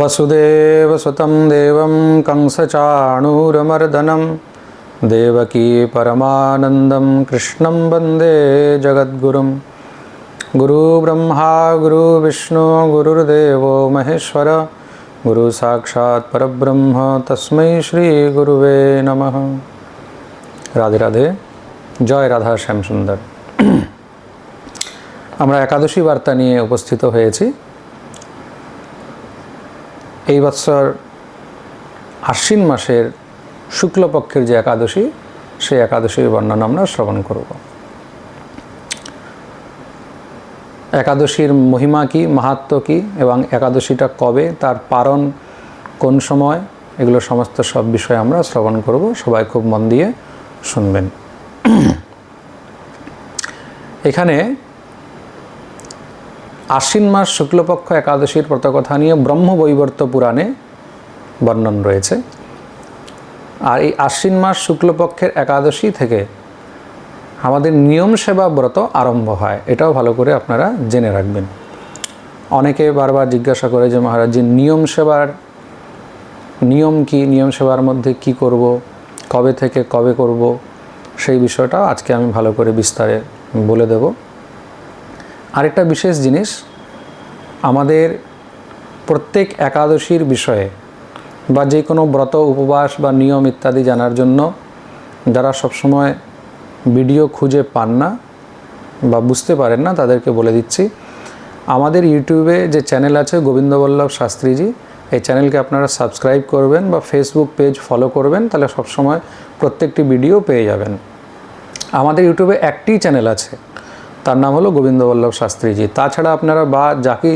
वसुदेवसुतं देवं कंसचाणूरमर्दनं देवकी परमानन्दं कृष्णं वन्दे जगद्गुरुं गुरुब्रह्मा गुरुविष्णु गुरुर्देवो महेश्वर गुरुसाक्षात् परब्रह्म तस्मै श्रीगुरुवे नमः রাধে রাধে জয় রাধা শ্যামসুন্দর আমরা একাদশী বার্তা নিয়ে উপস্থিত হয়েছি এই বৎসর আশ্বিন মাসের শুক্লপক্ষের যে একাদশী, সেই একাদশীর বর্ণনা আমরা শ্রবণ করব। একাদশীর মহিমা কী, মাহাত্ম কি, এবং একাদশীটা কবে, তার পারণ কোন সময়, এগুলো সমস্ত সব বিষয়ে আমরা শ্রবণ করব। সবাই খুব মন দিয়ে শুনবেন। এখানে আশ্বিন মাস শুক্লপক্ষ একাদশীর প্রতকথা নিয়ে ব্রহ্মবৈবর্ত পুরাণে বর্ণন রয়েছে। আর এই আশ্বিন মাস শুক্লপক্ষের একাদশী থেকে আমাদের নিয়ম সেবা ব্রত আরম্ভ হয়, এটাও ভালো করে আপনারা জেনে রাখবেন। অনেকে বারবার জিজ্ঞাসা করে যে মহারাজ, যে নিয়ম সেবার নিয়ম কি, নিয়ম সেবার মধ্যে কি করব, কবে থেকে কবে করব, সেই বিষয়টা আজকে আমি ভালো করে বিস্তারে বলে দেব। আরেকটা বিশেষ জিনিস, আমাদের প্রত্যেক একাদশীর বিষয়ে বা যে কোনো ব্রত, উপবাস বা নিয়ম ইত্যাদি জানার জন্য যারা সবসময় ভিডিও খুঁজে পান না বা বুঝতে পারেন না, তাদেরকে বলে দিচ্ছি। আমাদের ইউটিউবে যে চ্যানেল আছে গোবিন্দবল্লভ শাস্ত্রীজি, এই চ্যানেলকে আপনারা সাবস্ক্রাইব করবেন বা ফেসবুক পেজ ফলো করবেন, তাহলে সবসময় প্রত্যেকটি ভিডিও পেয়ে যাবেন। আমাদের ইউটিউবে একটি চ্যানেল আছে তার নাম হলো গোবিন্দবল্লভ শাস্ত্রীজি। তাছাড়া আপনারা বা যাকি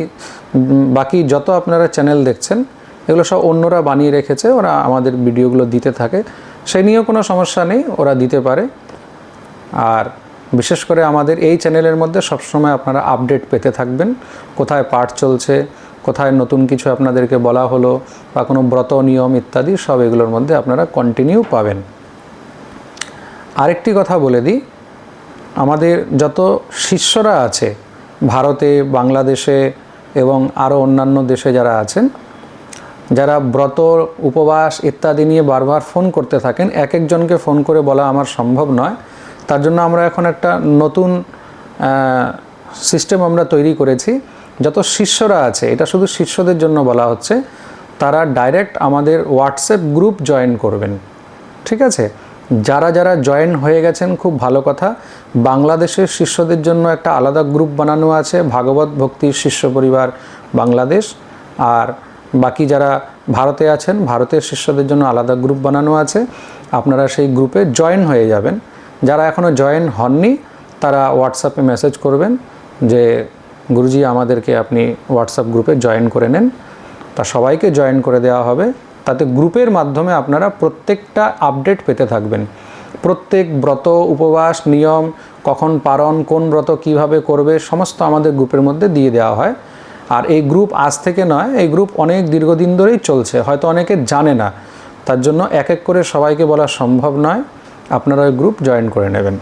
বাকি যত আপনারা চ্যানেল দেখছেন, এগুলো সব অন্যরা বানিয়ে রেখেছে, ওরা আমাদের ভিডিওগুলো দিতে থাকে। সে নিয়েও কোনো সমস্যা নেই, ওরা দিতে পারে। আর বিশেষ করে আমাদের এই চ্যানেলের মধ্যে সবসময় আপনারা আপডেট পেতে থাকবেন। কোথায় পাঠ চলছে, কোথায় নতুন কিছু আপনাদেরকে বলা হলো, বা কোনো ব্রত নিয়ম ইত্যাদি, সব এগুলোর মধ্যে আপনারা কন্টিনিউ পাবেন। আরেকটি কথা বলে দিই আমাদের যত শিষ্যরা আছে, ভারতে, বাংলাদেশে এবং আরও অন্যান্য দেশে যারা আছেন, যারা ব্রত, উপবাস ইত্যাদি নিয়ে বারবার ফোন করতে থাকেন, এক একজনকে ফোন করে বলা আমার সম্ভব নয়। তার জন্য আমরা এখন একটা নতুন সিস্টেম আমরা তৈরি করেছি। যত শিষ্যরা আছে, এটা শুধু শিষ্যদের জন্য বলা হচ্ছে, তারা ডাইরেক্ট আমাদের হোয়াটসঅ্যাপ গ্রুপ জয়েন করবেন। ঠিক আছে? যারা যারা জয়েন হয়ে গেছেন, খুব ভালো কথা। বাংলাদেশের শিষ্যদের জন্য একটা আলাদা গ্রুপ বানানো আছে, ভাগবত ভক্তির শিষ্য পরিবার বাংলাদেশ। আর বাকি যারা ভারতে আছেন, ভারতের শিষ্যদের জন্য আলাদা গ্রুপ বানানো আছে। আপনারা সেই গ্রুপে জয়েন হয়ে যাবেন। যারা এখনও জয়েন হননি, তারা হোয়াটসঅ্যাপে মেসেজ করবেন যে, গুরুজি, আমাদেরকে আপনি হোয়াটসঅ্যাপ গ্রুপে জয়েন করে নেন। তা সবাইকে জয়েন করে দেওয়া হবে। তাতে গ্রুপের মাধ্যমে আপনারা প্রত্যেকটা আপডেট পেতে থাকবেন। প্রত্যেক ব্রত, উপবাস, নিয়ম, কখন পারণ কোন ব্রত কীভাবে করবে, সমস্ত আমাদের গ্রুপের মধ্যে দিয়ে দেওয়া হয়। আর এই গ্রুপ আজ থেকে নয়, এই গ্রুপ অনেক দীর্ঘদিন ধরেই চলছে, হয়তো অনেকে জানে না। তার জন্য এক এক করে সবাইকে বলা সম্ভব নয়, আপনারা ওই গ্রুপ জয়েন করে নেবেন।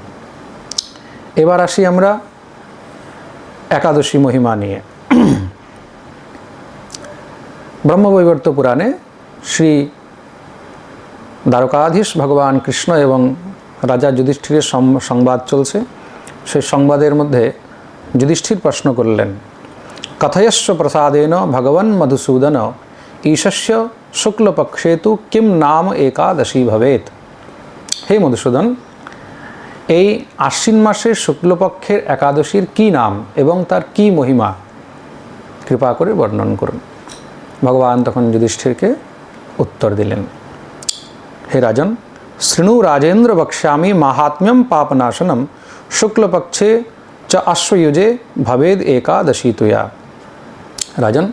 এবার আসি আমরা একাদশী মহিমা নিয়ে। ব্রহ্মবৈবর্ত পুরাণে শ্রী দ্বারকাধীশ ভগবান কৃষ্ণ এবং রাজা যুধিষ্ঠিরের সংবাদ চলছে। সেই সংবাদের মধ্যে যুধিষ্ঠির প্রশ্ন করলেন কথয়স্ব প্রসাদেন ভগবান মধুসূদন, ঈশস্য শুক্লপক্ষে তু কিম নাম একাদশী ভবেত হে মধুসূদন, এই আশ্বিন মাসের শুক্লপক্ষের একাদশীর কি নাম এবং তার কি মহিমা? কৃপা করে বর্ণন করুন। ভগবান তখন যুধিষ্ঠিরকে উত্তর দিলেন। হে রাজন শৃণু রাজেন্দ্র বক্ষ্যামি মাহাত্ম্যম পাপনাশনম শুক্লপক্ষে চ আশ্বয়ুজে ভবেদ একাদশী তুয়া। রাজন,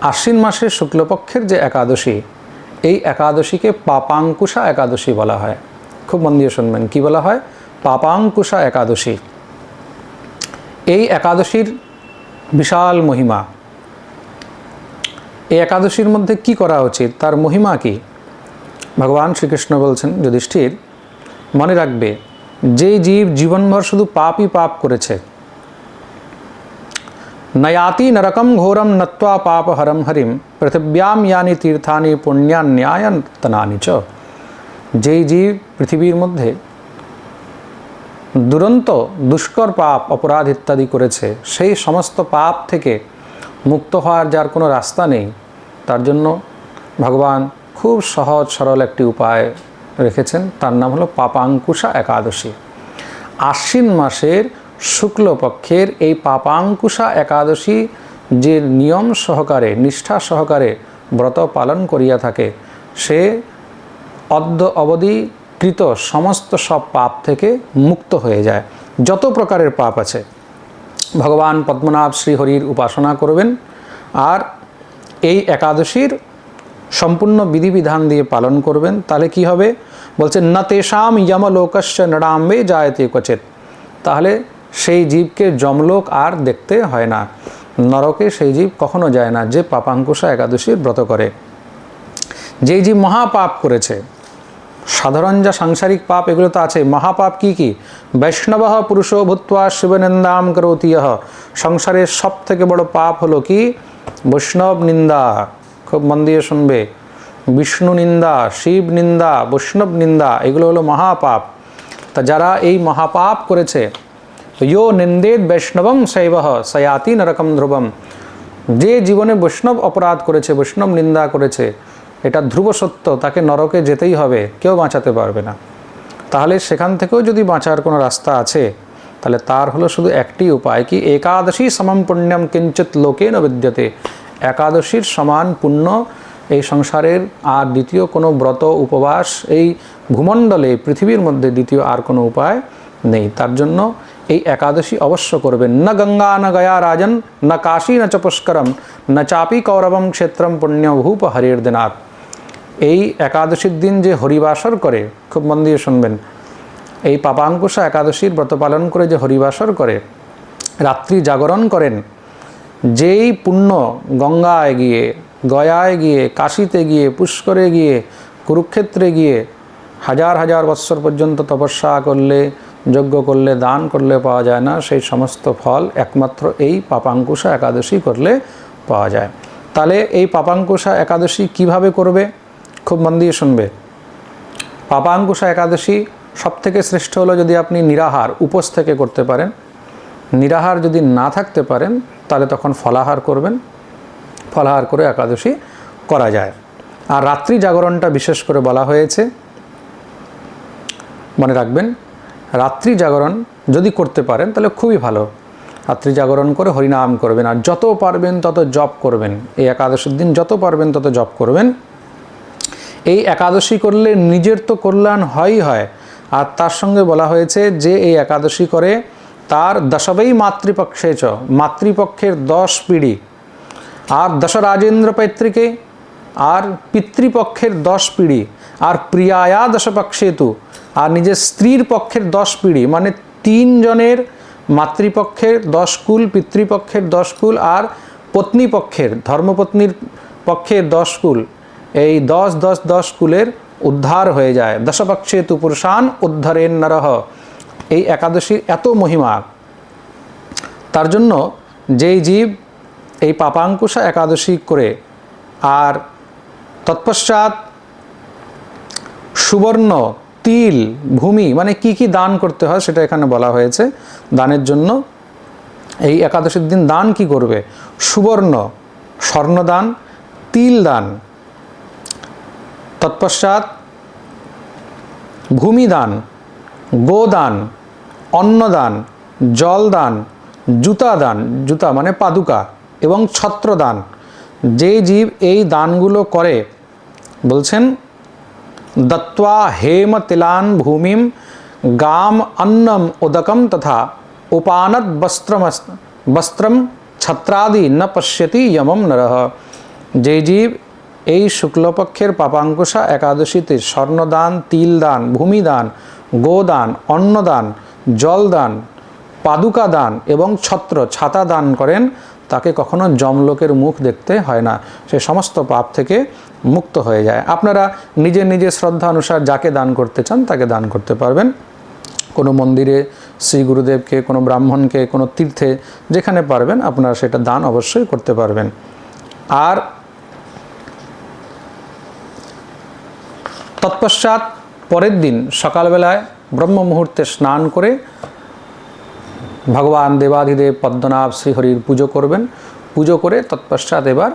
আশ্বিন মাসের শুক্লপক্ষের যে একাদশী, এই একাদশীকে পাপাঙ্কুশা একাদশী বলা হয়। খুব মন দিয়ে শুনবেন, কী বলা হয়? পাপাঙ্কুশা একাদশী। এই একাদশীর বিশাল মহিমা এই একাদশীর মধ্যে কি করা উচিত? তার মহিমা কি? ভগবান শ্রীকৃষ্ণ বলছেন, যুধিষ্ঠির, মনে রাখবে যে জীব জীবনভর শুধু পাপই পাপ করেছে, নয়াতি নরকম ঘোরম নত্বা পাপহরম হরিম পৃথিব্যাম ইয়ানি তীর্থানি পুণ্যান্যায়তনানি চ। যেই জীব পৃথিবীর মধ্যে দুরন্ত, দুষ্কর পাপ, অপরাধ ইত্যাদি করেছে, সেই সমস্ত পাপ থেকে মুক্ত হওয়ার যার কোনো রাস্তা নেই তার জন্য ভগবান খুব সহজ সরল একটি উপায় রেখেছেন। তার নাম হলো পাপাঙ্কুশা একাদশী। আশ্বিন মাসের শুক্লপক্ষের এই পাপাঙ্কুশা একাদশী যে নিয়ম সহকারে, নিষ্ঠা সহকারে ব্রত পালন করিয়া থাকে, সে অদ্য অবধিকৃত সমস্ত সব পাপ থেকে মুক্ত হয়ে যায়। যত প্রকারের পাপ আছে, ভগবান পদ্মনাভ শ্রীহরির উপাসনা করবেন। আর এই একাদশীর সম্পূর্ণ বিধিবিধান দিয়ে পালন করবেন, তাহলে কি হবে? বলছে, না তেষাম যমলোকস্য নড়াম্বে জায়তে কচেত তাহলে সেই জীবকে যমলোক আর দেখতে হয় না। নরকে সেই জীব কখনো যায় না, যে পাপাঙ্কুশা একাদশীর ব্রত করে। যেই জীব মহাপাপ করেছে, সাধারণ যা সাংসারিক পাপ, এগুলো তো আছে। মহাপাপ কি কি? বৈষ্ণব পুরুষো ভূত্বা শিবনিন্দাম করতি ইহ। সংসারের সব থেকে বড় পাপ হলো কি? বৈষ্ণব নিন্দা, খুব মন দিয়ে শুনবে। বিষ্ণু নিন্দা, শিব নিন্দা, বৈষ্ণব নিন্দা, এগুলো হলো মহাপাপ। তা যারা এই মহাপাপ করেছে ইয়ো নিন্দেদ বৈষ্ণবম শৈব সয়াতি নরকম ধ্রুবম। যে জীবনে বৈষ্ণব অপরাধ করেছে, বৈষ্ণব নিন্দা করেছে, এটা ধ্রুব সত্য, তাকে নরকে যেতেই হবে, কেউ বাঁচাতে পারবে না। তাহলে সেখান থেকেও যদি বাঁচার কোনো রাস্তা আছে তাহলে তার হলো শুধু একটি উপায় কি? একাদশী সমম পুণ্যম কিঞ্চিত লোকে ন বিদ্যতে। একাদশীর সমান পুণ্য এই সংসারের। আর দ্বিতীয় কোনো ব্রত, উপবাস এই ভূমণ্ডলে, পৃথিবীর মধ্যে দ্বিতীয় আর কোনো উপায় নেই। তার জন্য এই একাদশী অবশ্য করবেন। না গঙ্গা, ন গয়া রাজন, ন কাশী, ন চ পুষ্করম ন চাপি কৌরবম ক্ষেত্রম পুণ্যভূপ হরির দিনাথ এই একাদশীর দিন যে হরিবাসর করে, খুব মন দিয়ে শুনবেন। এই পাপাঙ্কুশা একাদশীর ব্রত পালন করে যে হরিবাসর করে, রাত্রি জাগরণ করেন, যেই পুণ্য গঙ্গায় গিয়ে, গয়ায় গিয়ে, কাশীতে গিয়ে, পুষ্করে গিয়ে, কুরুক্ষেত্রে গিয়ে হাজার হাজার বৎসর পর্যন্ত তপস্যা করলে, যজ্ঞ করলে, দান করলে পাওয়া যায় না, সেই সমস্ত ফল একমাত্র এই পাপাঙ্কুশা একাদশী করলে পাওয়া যায়। তাহলে এই পাপাঙ্কুশা একাদশী কীভাবে করবে? খুব মন দিয়ে শুনবে। পাপাঙ্কুশা একাদশী সব থেকে শ্রেষ্ঠ হলো যদি আপনি নিরাহার উপোস থেকে করতে পারেন। নিরাহার যদি না থাকতে পারেন, তাহলে তখন ফলাহার করবেন। ফলাহার করে একাদশী করা যায়। আর রাত্রি জাগরণটা বিশেষ করে বলা হয়েছে। মনে রাখবেন, রাত্রি জাগরণ যদি করতে পারেন, তাহলে খুবই ভালো। রাত্রি জাগরণ করে হরিনাম করবেন, আর যত পারবেন তত জপ করবেন। এই একাদশীর দিন যত পারবেন তত জপ করবেন। এই একাদশী করলে নিজের তো কল্যাণ হয়ই হয় আর তার সঙ্গে বলা হয়েছে যে এই একাদশী করে তার দশবেই মাতৃপক্ষে চ, মাতৃপক্ষের দশ পিঢ়ি আর দশ রাজেন্দ্র পৈতৃকে, আর পিতৃপক্ষের দশ পিঢ়ি আর প্রিয়ায়া দশপক্ষে তু, আর নিজের স্ত্রীর পক্ষের দশ পিঢ়ি মানে তিনজনের মাতৃপক্ষের দশ কুল, পিতৃপক্ষের দশ কুল, আর পত্নীপক্ষের ধর্মপত্নীর পক্ষের দশ কুল। এই দশ দশ দশ কুলের উদ্ধার হয়ে যায়। দশপক্ষে তু পুরুষান উদ্ধারেন নরহ। এই একাদশীর এত মহিমা। তার জন্য যেই জীব এই পাপাঙ্কুশা একাদশী করে আর তৎপশ্চাৎ সুবর্ণ, তিল, ভূমি মানে কি কি দান করতে হয় সেটা এখানে বলা হয়েছে। দানের জন্য এই একাদশীর দিন দান কি করবে? সুবর্ণ, স্বর্ণদান তিল দান তৎপশ্চাৎ ভূমিদান, গোদান, অন্নদান, জলদান জুতা দান জুতা মানে পাদুকা এবং ছত্রদান। যে জীব এই দানগুলো করে, বলছেন, দত্ত্বা হেম তিলান ভূমিম গাম অন্নম উদকম তথা উপানত বস্ত্রম বস্ত্রম ছত্রাদি ন পশ্যতি যমম নরহ যে জীব এই শুক্লপক্ষের পাপাঙ্কুশা একাদশীতে স্বর্ণদান, তিলদান, ভূমিদান, গোদান, অন্নদান, জলদান পাদুকা দান এবং ছত্র ছাতা দান করেন। তাকে কখনো যমলোকের মুখ দেখতে হয় না। সে সমস্ত পাপ থেকে মুক্ত হয়ে যায়। আপনারা নিজের নিজের শ্রদ্ধা অনুসার যাকে দান করতে চান তাকে দান করতে পারবেন। কোনো মন্দিরে, শ্রী গুরুদেবকে, কোনো ব্রাহ্মণকে, কোনো তীর্থে যেখানে পারবেন, আপনারা সেটা দান অবশ্যই করতে পারবেন। আর তৎপশ্চাৎ পরের দিন সকালবেলায় ব্রহ্ম মুহূর্তে স্নান করে ভগবান দেবাধিদেব পদ্মনাভ শ্রীহরির পুজো করবেন। পুজো করে তৎপশ্চাৎ এবার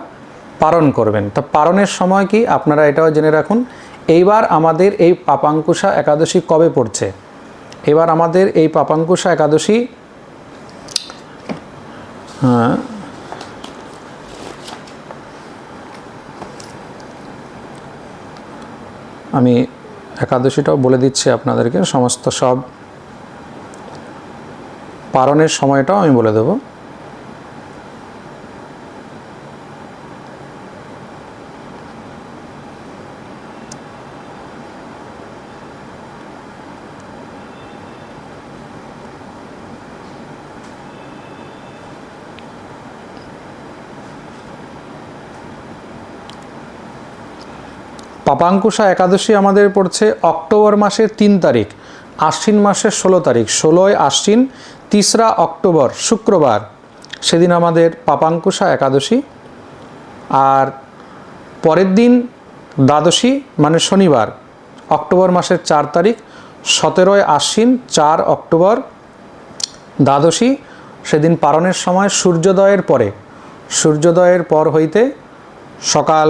পারণ করবেন। তা পারণের সময় কি? আপনারা এটাও জেনে রাখুন। এইবার আমাদের এই পাপাঙ্কুশা একাদশী কবে পড়ছে? এবার আমাদের এই পাপাঙ্কুশা একাদশী হ্যাঁ আমি একাদশীটাও বলে দিচ্ছি আপনাদেরকে সমস্ত সব পারণের সময়টাও আমি বলে দেবো। পাপাঙ্কুশা একাদশী আমাদের পড়ছে অক্টোবর মাসের তিন তারিখ, আশ্বিন মাসের ষোলো তারিখ, ষোলোই আশ্বিন, তিসরা অক্টোবর, শুক্রবার। সেদিন আমাদের পাপাঙ্কুশা একাদশী আর পরের দিন দ্বাদশী মানে শনিবার, অক্টোবর মাসের চার তারিখ, সতেরোই আশ্বিন, চার অক্টোবর, দ্বাদশী। সেদিন পারণের সময় সূর্যোদয়ের পরে, সূর্যোদয়ের পর হইতে সকাল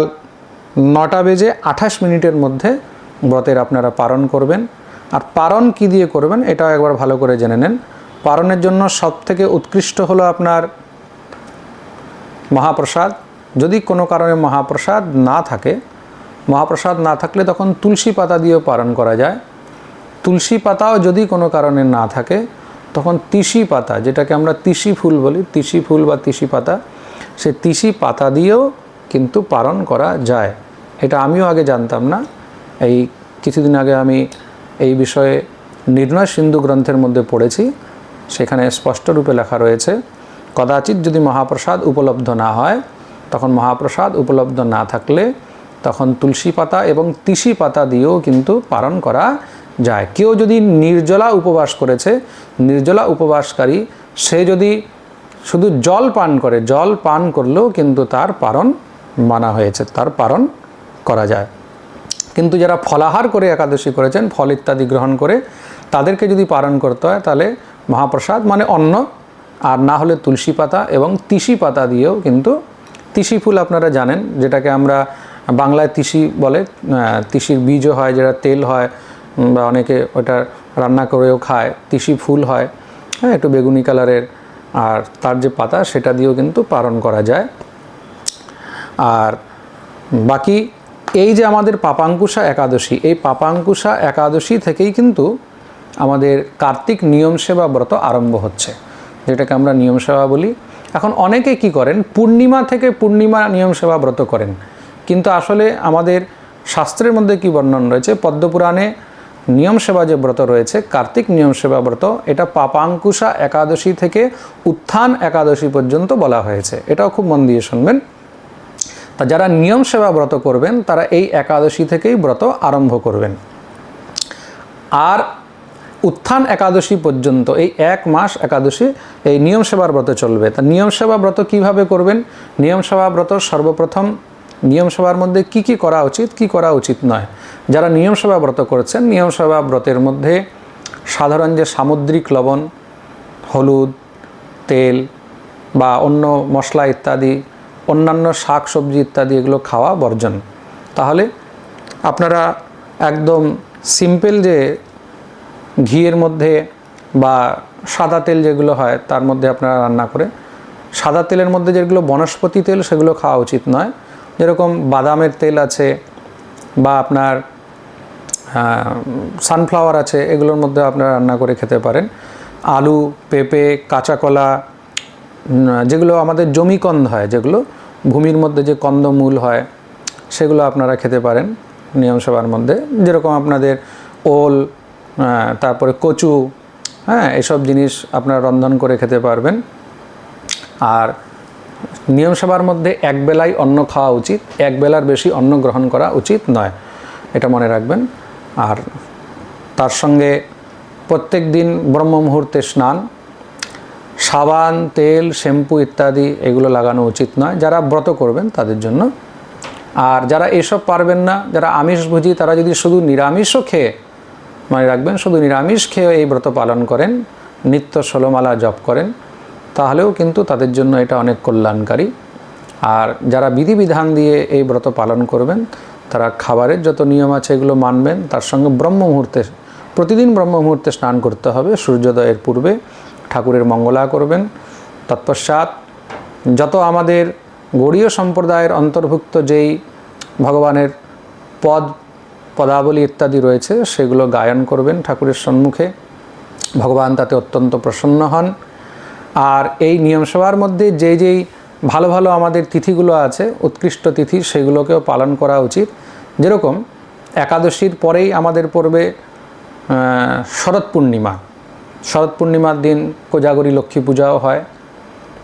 নটা বেজে আঠাশ মিনিটের মধ্যে ব্রতের আপনারা পারণ করবেন। আর পারণ কি দিয়ে করবেন, এটাও একবার ভালো করে জেনে নেন। পারণের জন্য সব থেকে উৎকৃষ্ট হলো আপনার মহাপ্রসাদ। যদি কোনো কারণে মহাপ্রসাদ না থাকে, মহাপ্রসাদ না থাকলে তখন তুলসী পাতা দিয়েও পারণ করা যায়। তুলসী পাতাও যদি কোনো কারণে না থাকে, তখন তিসি পাতা, যেটাকে আমরা তিসি ফুল বলি, তিসি ফুল বা তিসি পাতা, সে তিসি পাতা দিয়েও কিন্তু পালন করা যায়। এটা আমিও আগে জানতাম না। এই কিছুদিন আগে আমি এই বিষয়ে নির্ণয় সিন্ধু গ্রন্থের মধ্যে পড়েছি, সেখানে স্পষ্টরূপে লেখা রয়েছে, কদাচিৎ যদি মহাপ্রসাদ উপলব্ধ না হয়, তখন মহাপ্রসাদ উপলব্ধ না থাকলে তখন তুলসী পাতা এবং তিসি পাতা দিয়েও কিন্তু পালন করা যায়। কেউ যদি নির্জলা উপবাস করেছে, নির্জলা উপবাসকারী, সে যদি শুধু জল পান করে, জল পান করলেও কিন্তু তার পারণ মানা হয়েছে, তার পারণ করা যায়। কিন্তু যারা ফলাহার করে একাদশী করেছেন, ফল ইত্যাদি গ্রহণ করে, তাদেরকে যদি পালন করতে হয়, তাহলে মহাপ্রসাদ মানে অন্ন, আর না হলে তুলসী পাতা এবং তিসি পাতা দিয়েও কিন্তু তিসি ফুল আপনারা জানেন, যেটাকে আমরা বাংলায় তিসি বলে তিসির বীজও হয়, যেটা তেল হয় বা অনেকে ওটা রান্না করেও খায়, তিসি ফুল হয় হ্যাঁ একটু বেগুনি কালারের, আর তার যে পাতা, সেটা দিয়েও কিন্তু পালন করা যায়। আর বাকি এই যে আমাদের পাপাঙ্কুশা একাদশী, এই পাপাঙ্কুশা একাদশী থেকেই কিন্তু আমাদের কার্তিক নিয়ম সেবা ব্রত আরম্ভ হচ্ছে, যেটাকে আমরা নিয়ম সেবা বলি। এখন অনেকে কি করেন, পূর্ণিমা থেকে পূর্ণিমা নিয়ম সেবা ব্রত করেন। কিন্তু আসলে আমাদের শাস্ত্রের মধ্যে কি বর্ণন রয়েছে, পদ্মপুরাণে নিয়ম সেবা যে ব্রত রয়েছে, কার্তিক নিয়ম সেবা ব্রত, এটা পাপাঙ্কুশা একাদশী থেকে উত্থান একাদশী পর্যন্ত বলা হয়েছে। এটাও খুব মন দিয়ে শুনবেন। তা যারা নিয়ম সেবা ব্রত করবেন, তারা এই একাদশী থেকেই ব্রত আরম্ভ করবেন। আর উত্থান একাদশী পর্যন্ত, এই এক মাস একাদশী, এই নিয়ম সেবার ব্রত চলবে। তা নিয়ম সেবা ব্রত কীভাবে করবেন? নিয়ম সেবা ব্রত সর্বপ্রথম, নিয়ম সেবার মধ্যে কি কি করা উচিত, কি করা উচিত নয়। যারা নিয়ম সেবা ব্রত করছেন, নিয়ম সেবা ব্রতের মধ্যে সাধারণ যে সামুদ্রিক লবণ, হলুদ, তেল বা অন্য মশলা ইত্যাদি অন্যান্য শাক, সবজি ইত্যাদি এগুলো খাওয়া বর্জন। তাহলে আপনারা একদম সিম্পল যে ঘিয়ের মধ্যে বা সাদা তেল যেগুলো হয়, তার মধ্যে আপনারা রান্না করে, সাদা তেলের মধ্যে যেগুলো বনস্পতি তেল সেগুলো খাওয়া উচিত নয়। যেরকম বাদামের তেল আছে বা আপনার সানফ্লাওয়ার আছে, এগুলোর মধ্যে আপনারা রান্না করে খেতে পারেন। আলু, পেঁপে কাঁচা কলা যেগুলো আমাদের জমিকন্দ হয়, যেগুলো ভূমির মধ্যে যে কন্দমূল হয়, সেগুলো আপনারা খেতে পারেন নিয়ম সেবার মধ্যে। যেরকম আপনাদের ওল তারপরে কচু হ্যাঁ এসব জিনিস আপনারা রন্ধন করে খেতে পারবেন। আর নিয়ম সেবার মধ্যে এক বেলাই অন্ন খাওয়া উচিত, এক বেলার বেশি অন্ন গ্রহণ করা উচিত নয়, এটা মনে রাখবেন। আর তার সঙ্গে প্রত্যেক দিন ব্রহ্ম মুহূর্তে স্নান সাবান, তেল, শ্যাম্পু ইত্যাদি এগুলো লাগানো উচিত নয়। যারা ব্রত করবেন তাদের জন্য। আর যারা এসব পারবেন না, যারা আমিষভোজী তারা যদি শুধু নিরামিষও খেয়ে মনে রাখবেন, শুধু নিরামিষ খেয়ে এই ব্রত পালন করেন, নিত্য ষোলোমালা জপ করেন, তাহলেও কিন্তু তাদের জন্য এটা অনেক কল্যাণকারী। আর যারা বিধিবিধান দিয়ে এই ব্রত পালন করবেন, তারা খাবারের যত নিয়ম আছে এগুলো মানবেন। তার সঙ্গে ব্রহ্ম মুহূর্তে প্রতিদিন ব্রহ্ম মুহূর্তে স্নান করতে হবে। সূর্যোদয়ের পূর্বে ঠাকুরের মঙ্গলা করবেন। তৎপশ্চাৎ যত আমাদের গৌড়ীয় সম্প্রদায়ের অন্তর্ভুক্ত যেই ভগবানের পদ, পদাবলী ইত্যাদি রয়েছে, সেগুলো গায়ন করবেন ঠাকুরের সম্মুখে। ভগবান তাতে অত্যন্ত প্রসন্ন হন। আর এই নিয়মসভার মধ্যে যে যেই ভালো ভালো আমাদের তিথিগুলো আছে, উৎকৃষ্ট তিথি, সেগুলোকেও পালন করা উচিত। যেরকম একাদশীর পরেই আমাদের পড়বে শরৎ পূর্ণিমা। শরৎ পূর্ণিমার দিন কোজাগরী লক্ষ্মী পূজাও হয়।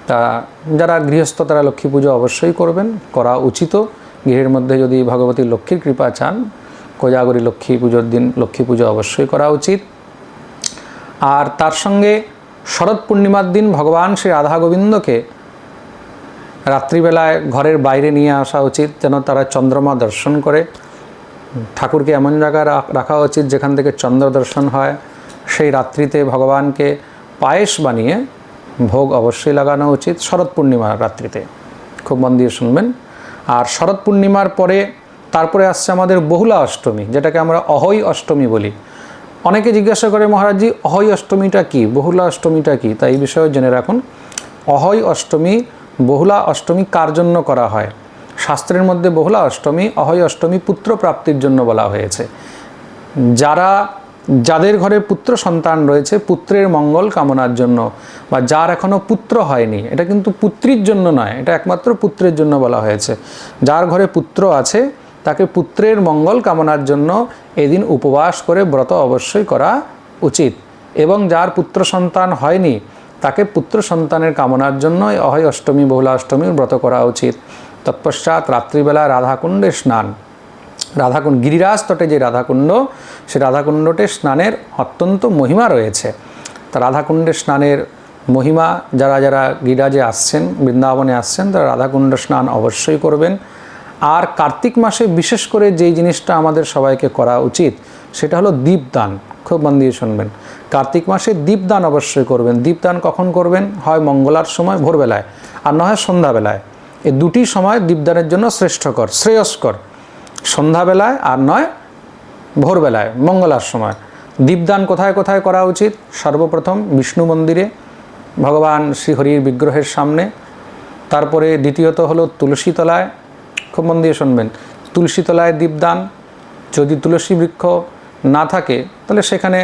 তা যারা গৃহস্থ তারা লক্ষ্মী পুজো অবশ্যই করবেন, করা উচিত। গৃহের মধ্যে যদি ভগবতী লক্ষ্মীর কৃপা চান, কোজাগরী লক্ষ্মী পুজোর দিন লক্ষ্মী পুজো অবশ্যই করা উচিত। আর তার সঙ্গে শরৎ পূর্ণিমার দিন ভগবান শ্রী রাধা গোবিন্দকে রাত্রিবেলায় ঘরের বাইরে নিয়ে আসা উচিত, যেন তারা চন্দ্রমা দর্শন করে। ঠাকুরকে এমন জায়গায় রাখা উচিত যেখান থেকে চন্দ্র দর্শন হয়। সেই রাত্রিতে ভগবানকে পায়েস বানিয়ে ভোগ অবশ্যই লাগানো উচিত শরৎ পূর্ণিমার রাত্রিতে। খুব মন দিয়ে শুনবেন। আর শরৎ পূর্ণিমার পরে তারপরে আসছে আমাদের বহুলা অষ্টমী, যেটাকে আমরা অহৈ অষ্টমী বলি। অনেকে জিজ্ঞাসা করে, মহারাজজি অহৈ অষ্টমীটা কি? বহুলা অষ্টমীটা কি? তাই এই বিষয়ে জেনে রাখুন। অহৈ অষ্টমী, বহুলা অষ্টমী কার জন্য করা হয়? শাস্ত্রের মধ্যে বহুলা অষ্টমী অহৈ অষ্টমী পুত্র প্রাপ্তির জন্য বলা হয়েছে। যারা যাদের ঘরে পুত্র সন্তান রয়েছে, পুত্রের মঙ্গল কামনার জন্য, বা যার এখনও পুত্র হয়নি, এটা কিন্তু পুত্রীর জন্য নয়, এটা একমাত্র পুত্রের জন্য বলা হয়েছে। যার ঘরে পুত্র আছে, তাকে পুত্রের মঙ্গল কামনার জন্য এদিন উপবাস করে ব্রত অবশ্যই করা উচিত। এবং যার পুত্র সন্তান হয়নি, তাকে পুত্র সন্তানের কামনার জন্য অহয় অষ্টমী, বহুলা অষ্টমীর ব্রত করা উচিত। তৎপশ্চাৎ রাত্রিবেলা রাধাকুণ্ডে স্নান। রাধাকুণ্ড, গিরিরাজ তটে যে রাধাকুণ্ড, সে রাধাকুণ্ডটে স্নানের অত্যন্ত মহিমা রয়েছে। তা রাধাকুণ্ডে স্নানের মহিমা যারা যারা গিরিরাজে আসছেন, বৃন্দাবনে আসছেন, তারা রাধাকুণ্ড স্নান অবশ্যই করবেন। আর কার্তিক মাসে বিশেষ করে যেই জিনিসটা আমাদের সবাইকে করা উচিত, সেটা হলো দীপদান। খুব মন দিয়ে শুনবেন। কার্তিক মাসে দীপদান অবশ্যই করবেন। দীপদান কখন করবেন? হয় মঙ্গলার সময়, ভোরবেলায়। আর না হয় সন্ধ্যাবেলায়। এই দুটি সময় দীপদানের জন্য শ্রেষ্ঠকর, শ্রেয়স্কর। সন্ধ্যাবেলায় আর নয়, ভোরবেলায়, মঙ্গলার সময়। দীপদান কোথায় কোথায় করা উচিত? সর্বপ্রথম বিষ্ণু মন্দিরে, ভগবান শ্রীহরির বিগ্রহের সামনে। তারপরে দ্বিতীয়ত হলো তুলসীতলায়, খুব মন দিয়ে শুনবেন, তুলসীতলায় দীপদান। যদি তুলসী বৃক্ষ না থাকে, তাহলে সেখানে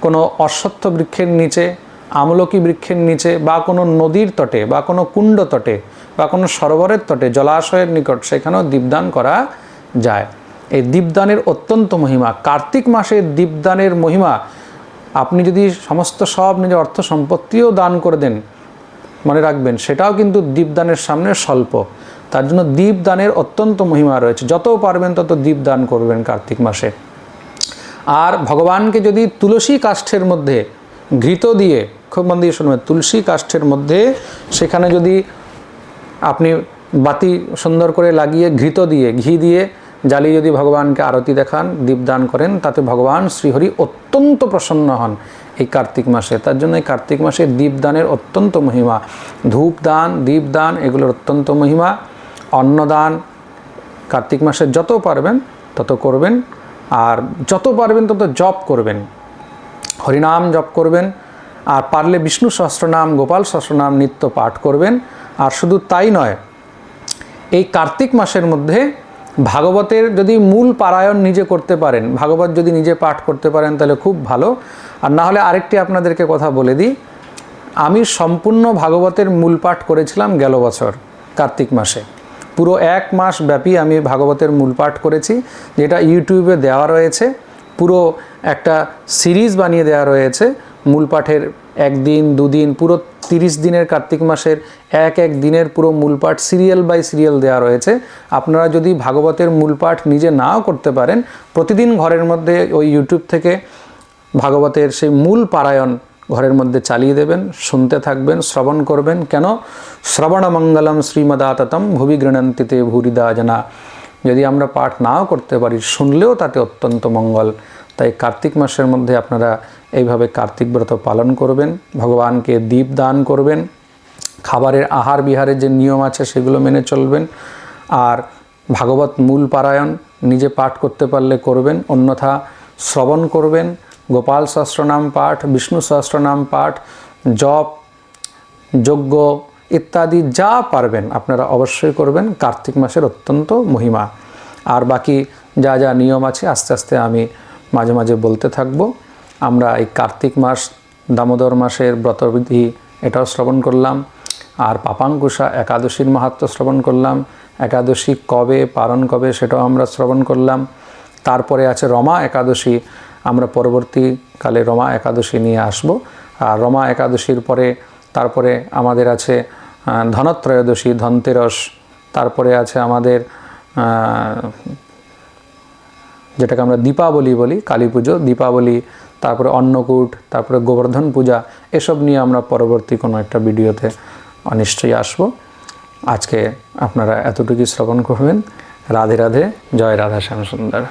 কোনো অশ্বত্থ বৃক্ষের নিচে, আমলকি বৃক্ষের নিচে বা কোনো নদীর তটে বা কোনো কুণ্ড তটে বা কোনো সরোবরের তটে, জলাশয়ের নিকট সেখানেও দীপদান করা যায়। এই দীপদানের অত্যন্ত মহিমা। কার্তিক মাসে দীপদানের মহিমা, আপনি যদি সমস্ত সব নিজের অর্থ সম্পত্তিও দান করে দেন, মনে রাখবেন, সেটাও কিন্তু দীপদানের সামনে স্বল্প। তার জন্য দীপদানের অত্যন্ত মহিমা রয়েছে। যত পারবেন তত দীপদান করবেন কার্তিক মাসে। আর ভগবানকে যদি তুলসী কাষ্ঠের মধ্যে ঘৃত দিয়ে, খুব মন দিয়ে শুনবেন, তুলসী কাষ্ঠের মধ্যে সেখানে যদি আপনি বাতি সুন্দর করে লাগিয়ে ঘৃত দিয়ে, ঘি দিয়ে জ্বালিয়ে যদি ভগবানকে আরতি দেখান, দীপদান করেন, তাতে ভগবান শ্রীহরি অত্যন্ত প্রসন্ন হন এই কার্তিক মাসে। তার জন্য এই কার্তিক মাসে দীপদানের অত্যন্ত মহিমা। ধূপদান, দীপদান, এগুলোর অত্যন্ত মহিমা। অন্নদান, কার্তিক মাসে যত পারবেন তত করবেন, আর যত পারবেন তত জপ করবেন। হরিনাম জপ করবেন, আর পারলে বিষ্ণু সহস্রনাম, গোপাল সহস্রনাম নিত্য পাঠ করবেন। আর শুধু তাই নয়, এই কার্তিক মাসের মধ্যে ভাগবতের যদি মূল পারায়ণ নিজে করতে পারেন, ভাগবত যদি নিজে পাঠ করতে পারেন, তাহলে খুব ভালো। আর না হলে আরেকটি আপনাদেরকে কথা বলে দিই। আমি সম্পূর্ণ ভাগবতের মূল পাঠ করেছিলাম গেল বছর, কার্তিক মাসে। পুরো এক মাস ব্যাপী আমি ভাগবতের মূল পাঠ করেছি, যেটা ইউটিউবে দেওয়া রয়েছে। পুরো একটা সিরিজ বানিয়ে দেওয়া রয়েছে মূল পাঠের একদিন, দুদিন, পুরো তিরিশ দিনের কার্তিক মাসের এক এক দিনের পুরো মূল পাঠ সিরিয়াল বাই সিরিয়াল দেওয়া রয়েছে। আপনারা যদি ভাগবতের মূল পাঠ নিজে নাও করতে পারেন, প্রতিদিন ঘরের মধ্যে ওই ইউটিউব থেকে ভাগবতের সেই মূল পারায়ণ ঘরের মধ্যে চালিয়ে দেবেন, শুনতে থাকবেন, শ্রবণ করবেন। কেন? শ্রবণমঙ্গলম শ্রীমদাততম ভুবি গৃণন্তিতে ভূরিদা জানা যদি আমরা পাঠ নাও করতে পারি, শুনলেও তাতে অত্যন্ত মঙ্গল। তাই কার্তিক মাসের মধ্যে আপনারা এইভাবে কার্তিক ব্রত পালন করবেন, ভগবানকে দীপ দান করবেন, খাবারের আহার বিহারের যে নিয়ম আছে সেগুলো মেনে চলবেন, আর ভাগবত মূল পারায়ণ নিজে পাঠ করতে পারলে করবেন, অন্যথা শ্রবণ করবেন, গোপাল সহস্রনাম পাঠ, বিষ্ণু সহস্রনাম পাঠ, জপ, যজ্ঞ ইত্যাদি যা পারবেন আপনারা অবশ্যই করবেন, কার্তিক মাসের অত্যন্ত মহিমা। আর বাকি যা যা নিয়ম আছে আস্তে আস্তে আমি মাঝে মাঝে বলতে থাকব। আমরা এই কার্তিক মাস, দামোদর মাসের ব্রতবিধি এটাও শ্রবণ করলাম। আর পাপাঙ্কুশা একাদশীর মাহাত্ম শ্রবণ করলাম। একাদশী কবে, পালন কবে সেটাও আমরা শ্রবণ করলাম। তারপরে আছে রমা একাদশী। আমরা পরবর্তীকালে রমা একাদশী নিয়ে আসব। আর রমা একাদশীর পরে, তারপরে আমাদের আছে ধনত্রয়োদশী, ধনতেরস। তারপরে আছে আমাদের যেটাকে আমরা দীপাবলি বলি, কালী পুজো, দীপাবলি, তারপরে অন্নকূট, তারপরে গোবর্ধন পূজা, এসব নিয়ে আমরা পরবর্তী কোনো একটা ভিডিওতে নিশ্চয়ই আসব। আজকে আপনারা এতটুকুই শ্রবণ করবেন। রাধে রাধে, জয় রাধা শ্যাম সুন্দর